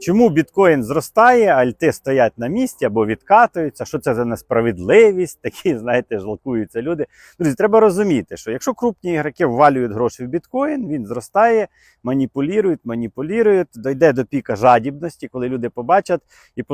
Чому біткоін зростає, альти стоять на місці або відкатуються? Що це за несправедливість? Такі, знаєте, жалкуються люди. Друзі, треба розуміти, що якщо крупні ігроки ввалюють гроші в біткоін, він зростає, маніпулюють, маніпулюють, дойде до піка жадібності, коли люди побачать і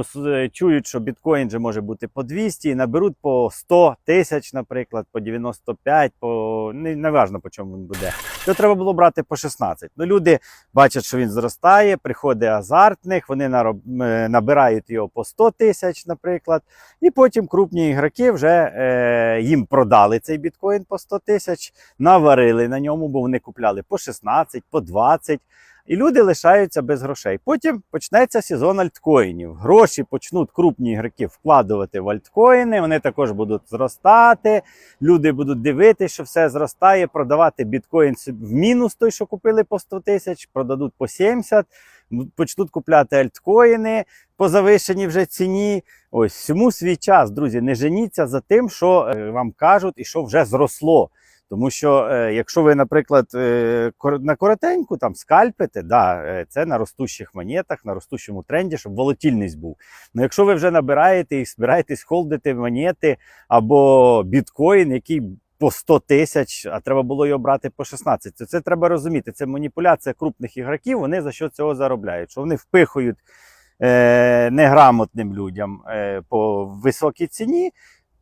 чують, що біткоін же може бути по 200, і наберуть по 100 тисяч, наприклад, по 95, по не, не важно, по чому він буде. То треба було брати по 16. Ну, люди бачать, що він зростає, приходить азарт в них, вони е, набирають його по 100 тисяч, наприклад, і потім крупні ігроки вже е, їм продали цей біткоін по 100 тисяч, наварили на ньому, бо вони купляли по 16, по 20. І люди лишаються без грошей. Потім почнеться сезон альткоїнів. Гроші почнуть крупні ігроки вкладувати в альткоїни, вони також будуть зростати. Люди будуть дивитися, що все зростає, продавати біткоін в мінус той, що купили по 100 тисяч, продадуть по 70, почнуть купляти альткоїни по завищеній вже ціні. Ось всьому свій час, друзі. Не женіться за тим, що е, вам кажуть і що вже зросло. Тому що е, якщо ви, наприклад, е, на коротеньку там скальпите, да, це на ростущих монетах, на ростущому тренді, щоб волатильність був. Ну якщо ви вже набираєте і збираєтесь холдити монети або біткоін, який по 100 тисяч, а треба було його брати по 16, то це треба розуміти. Це маніпуляція крупних ігроків. Вони за що цього заробляють? Що вони впихують е, неграмотним людям е, по високій ціні.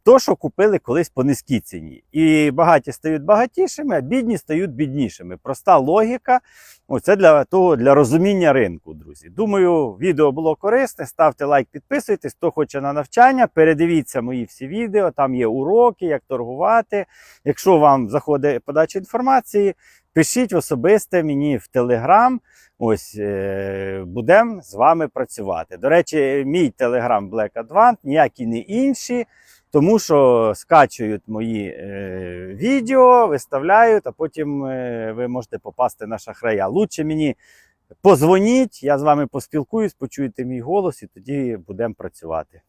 То, що купили колись по низькій ціні. І багаті стають багатішими, а бідні стають біднішими. Проста логіка. Оце для того для розуміння ринку, друзі. Думаю, відео було корисне. Ставте лайк, підписуйтесь. Хто хоче на навчання, передивіться мої всі відео. Там є уроки, як торгувати. Якщо вам заходить подача інформації, пишіть особисте мені в Телеграм. Ось е, будемо з вами працювати. До речі, мій телеграм Black Advant, ніякі не інші. Тому що скачують мої е, відео, виставляють, а потім е, ви можете попасти на шахрая. Лучше мені позвоніть, я з вами поспілкуюсь, почуєте мій голос і тоді будемо працювати.